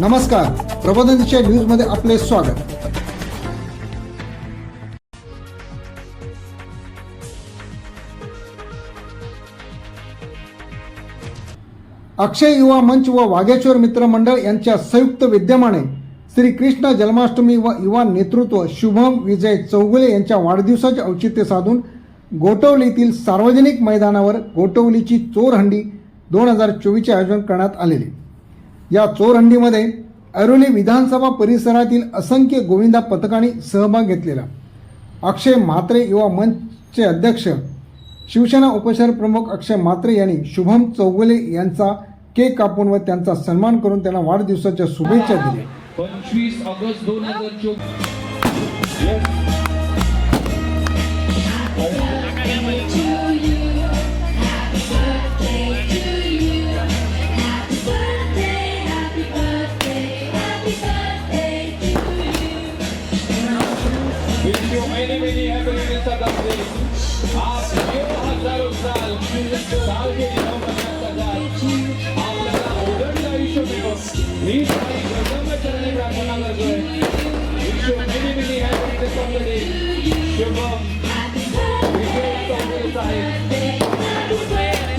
नमस्कार. प्रबोधनच्या न्यूजमध्ये आपले स्वागत. अक्षय युवा मंच व वाघेश्वर मित्र मंडळ यांच्या संयुक्त विद्यमाने श्री कृष्ण जन्माष्टमी व युवा नेतृत्व शुभम विजय चौगुले यांच्या वाढदिवसाचे औचित्य साधून गोटवलीतील सार्वजनिक मैदानावर गोटवलीची चोरहंडी दोन हजार चोवीसचे आयोजन करण्यात आलेले. या चोरहंडीमध्ये ऐरोली विधानसभा परिसरातील असंख्य गोविंदा पथकांनी सहभाग घेतलेला. अक्षय म्हात्रे युवा मंचचे अध्यक्ष शिवसेना उपचार प्रमुख अक्षय म्हात्रे यांनी शुभम चौगुले यांचा केक कापून व त्यांचा सन्मान करून त्यांना वाढदिवसाच्या शुभेच्छा दिल्या. पंचवीस ऑगस्ट दोन हजार चोवीस. साहेब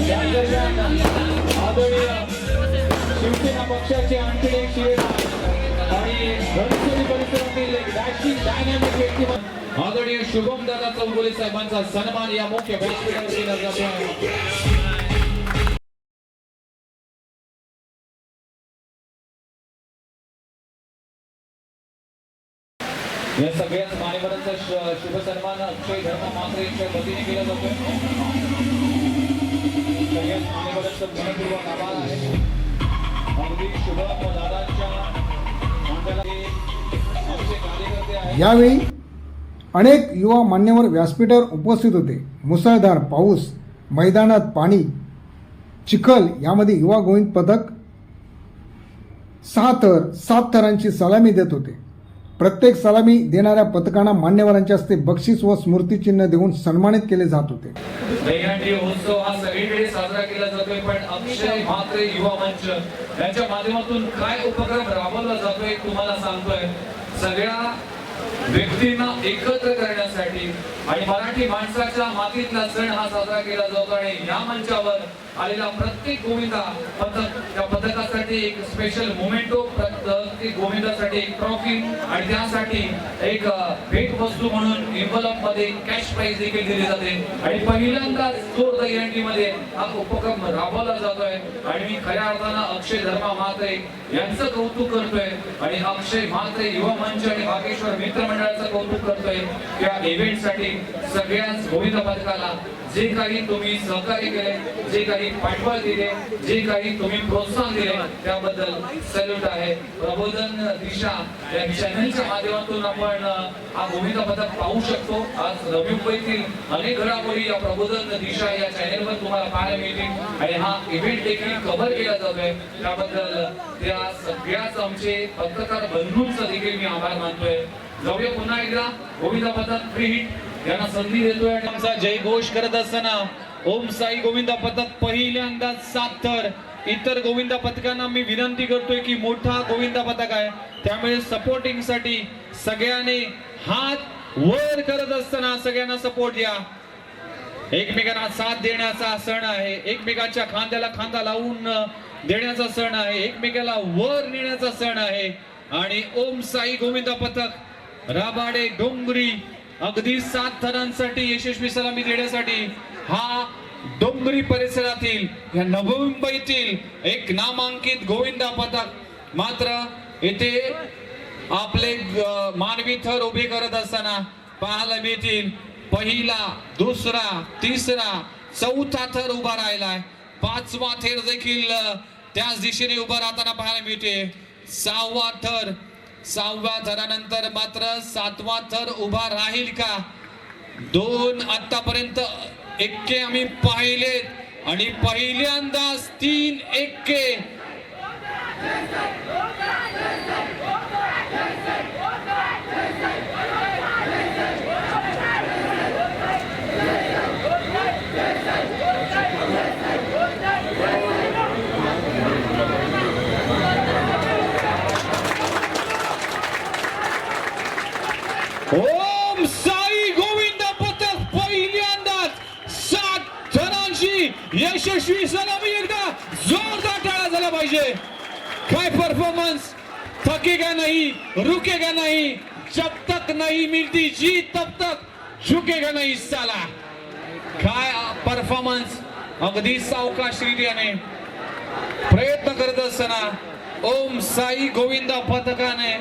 या दरम्यान आदरणीय शिवसेना पक्षाचे आणखी एक शिवेना आणि घनसोली परिसरातील डॅशिंग डायनॅमिक व्यक्तिमत्व आदरणीय शुभम दादा चौगुले साहेबांचा सन्मान या मुख्य व्यासपीठावर केला जातो या सगळ्याच मान्यवरांचा शुभ सन्मान अक्षय धर्म मात्र यांच्या वतीने केला जातो सगळ्याच मान्यवरांचं मनपूर्वक आभार. आहे अगदी शुभ दादांच्या आमचे कार्यकर्ते आहेत. यावेळी अनेक युवा मान्यवर व्यासपीठावर उपस्थित होते. मुसळधार पाऊस मैदानात पाणी चिखल यामध्ये युवा गोविंद पथक सहा थर सात थरांची सलामी देत होते. प्रत्येक सलामी देणाऱ्या पथकांना मान्यवरांच्या हस्ते बक्षीस व स्मृतिचिन्ह देऊन सन्मानित केले जात होते. दहीहंडी महोत्सव हा सगळीकडे साजरा केला जातोय पण अक्षय म्हात्रे युवा मंच. यांच्या माध्यमातून काय उपक्रम राबवला जातोय तुम्हाला सांगतोय. सगळ्या व्यक्तींना एकत्र करण्यासाठी आणि मराठी माणसाच्या मातीतला सण हा साजरा केला जातो आणि या मंचावर आलेला प्रत्येक गोविंदा पथक. या पथकासाठी एक स्पेशल मोमेंटो प्रत्येक गोविंदासाठी एक ट्रॉफी आणि त्यासाठी एक भेट वस्तू म्हणून envelope मध्ये कॅश प्राइज देखील दिली जाते. आणि पहिल्यांदा चोर दहीहंडीमध्ये हा उपक्रम राबवला जातोय. आणि मी खऱ्या अर्थानं अक्षय धर्मा म्हात्रे यांचं कौतुक करतोय. आणि अक्षय म्हात्रे युवा मंच आणि बागेश्वर मित्र मंडळाचं कौतुक करतोय. या इव्हेंटसाठी सगळ्याच गोविंदा पथकाला जे काही तुम्ही सहकार्य केले जे काही पाठबळ दिले जे काही तुम्ही प्रोत्साहन दिले त्याबद्दल सॅल्यूट आहे. प्रबोधन दिशा या चॅनलच्या माध्यमातून आपण हा भूमिका पथक पाहू शकतो. आज नवी मुंबईतील अनेक घडामोडी या प्रबोधन दिशा या चॅनेलवर तुम्हाला पाहायला मिळतील. आणि हा इव्हेंट देखील कव्हर केला जातोय. त्याबद्दल त्या सगळ्याच आमचे पत्रकार बंधूंचा देखील मी आभार मानतोय. जाऊया पुन्हा एकदा. गोविंदा पथक फ्री हिट त्यांना संधी देतोय. जय घोष करत असताना ओम साई गोविंदा पथक पहिल्यांदा सात तर इतर गोविंदा पथकांना मी विनंती करतोय की मोठा गोविंदा पथक आहे. त्यामुळे सपोर्टिंगसाठी सगळ्यांनी हात वर करत असताना सगळ्यांना सपोर्ट द्या. एकमेकांना साथ देण्याचा सण आहे. एकमेकांच्या खांद्याला खांदा लावून देण्याचा सण आहे. एकमेकाला वर नेण्याचा सण आहे. आणि ओम साई गोविंदा पथक राबाडे डोंगरी अगदी सात थरांसाठी यशस्वी सलामी देण्यासाठी हा डोंगरी परिसरातील या नवी मुंबईतील एक नामांकित गोविंदा पथक मात्र येथे आपले मानवी थर उभे करत असताना पाहायला मिळतील. पहिला दुसरा तिसरा चौथा थर उभा राहिलाय. पाचवा थर देखील त्याच दिशेने उभा राहताना पाहायला मिळते. सहावा थर सहाव्या थरानंतर मात्र सातवा थर उभा राहील का? दोन आतापर्यंत एक्के आम्ही पाहिलेत. आणि पहिल्यांदाच तीन एक्के सलामी यशस्वी सलामी एकदा जोरदार टाळा झाला पाहिजे. काय परफॉर्मन्स थकेगा नाही रुकेगा नाही जब तक नाही मिळती जी तब तक झुकेगा नाही साला. काय परफॉर्मन्स अगदी सावकाशरीत्याने प्रयत्न करत असताना ओम साई गोविंदा पथकाने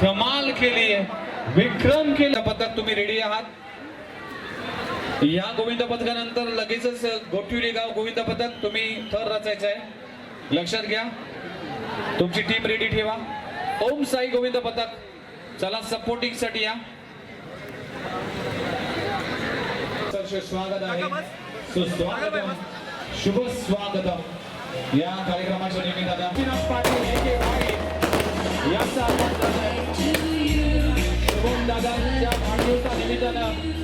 कमाल केली विक्रम केला पथक. तुम्ही रेडी आहात? या गोविंद पथकानंतर लगेचच गोटिवली गाव गोविंद पथक. तुम्ही थर रचायचं आहे. लक्षात घ्या. तुमची टीम रेडी ठेवा. ओम साई गोविंद पथक. चला सपोर्टिंगसाठी या. स्वागत आहे. सुस्वागतम. शुभ स्वागतम. या कार्यक्रमाच्या निमित्तानं. पाटील यांचा आपण दादांच्या वाढदिवसा निमित्तानं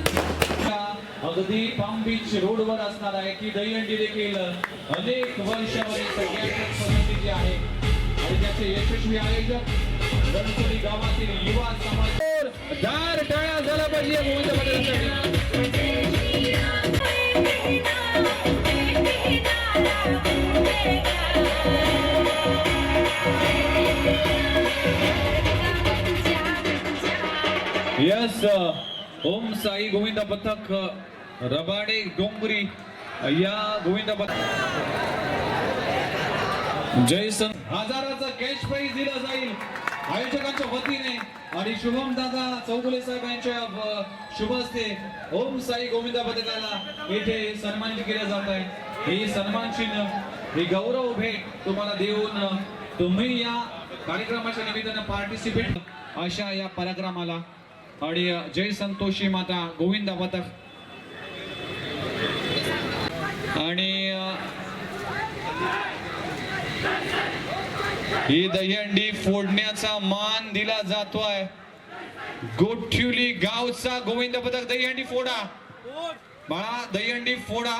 अगदी पाम बीच रोडवर असणार आहे की दहीहंडी देखील अनेक वर्षावरील सगळ्यांच्या जी आहे. आणि त्याचे यशस्वी आयोजक गणपती गावातील युवा समाज दार टाळा झाला पाहिजे गोविंद यस ओम साई गोविंदा पथक रबाडे डोंगरी या गोविंद जयसन हजाराचा कॅश प्राईज दिला जाईल. आयोजकांच्या वतीने आणि शुभम दादा चौगुले साहेब यांच्या शुभ हस्ते ओम साई गोविंदा पथकाला येथे सन्मानित केलं जात आहे ही सन्मान चिन्ह ही गौरव भेट तुम्हाला देऊन तुम्ही या कार्यक्रमाच्या निमित्तानं पार्टिसिपेट अशा या पराक्रमाला. आणि जय संतोषी माता गोविंदा पथक आणि ही दहीहंडी फोडण्याचा मान दिला जातोय. गोठ्युली गावचा गोविंद पथक दहीहंडी फोडा. बाळा दहीहंडी फोडा.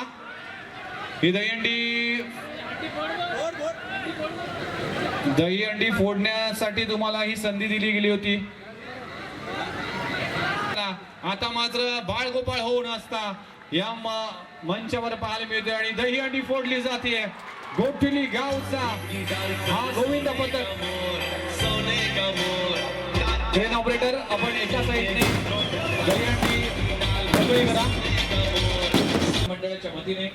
ही दहीहंडी दहीहंडी फोडण्यासाठी तुम्हाला ही संधी दिली गेली होती. आता मात्र बाळगोपाळ होऊन असता. या मंचावर पाहायला मिळते आणि दहीहंडी फोडली जाते. गोठिली गावचा हा गोविंद पथक ट्रेन ऑपरेटर आपण एका साईडने दहीहंडी अंडी करा मंडळाच्या वतीने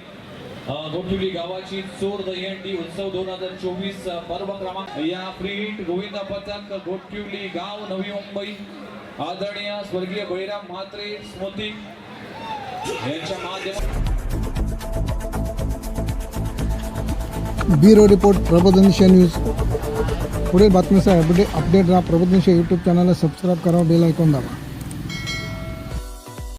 अ, गोठिवली गावाची चोर दहीहंडी उत्सव दोन हजार चोवीस पर्व क्रमांक. या फ्री हिट गोविंद पथक गोठिवली गाव नवी मुंबई. आदरणीय स्वर्गीय बळीराम म्हात्रे स्मृती. यांच्या माध्यमातून ब्युरो रिपोर्ट प्रबोधनशा न्यूज. पुढील बातमीचा अपडेट अपडेट राहा प्रबोधनशा यूट्यूब चॅनलला सबस्क्राईब करा बेल ऐकून दाबा.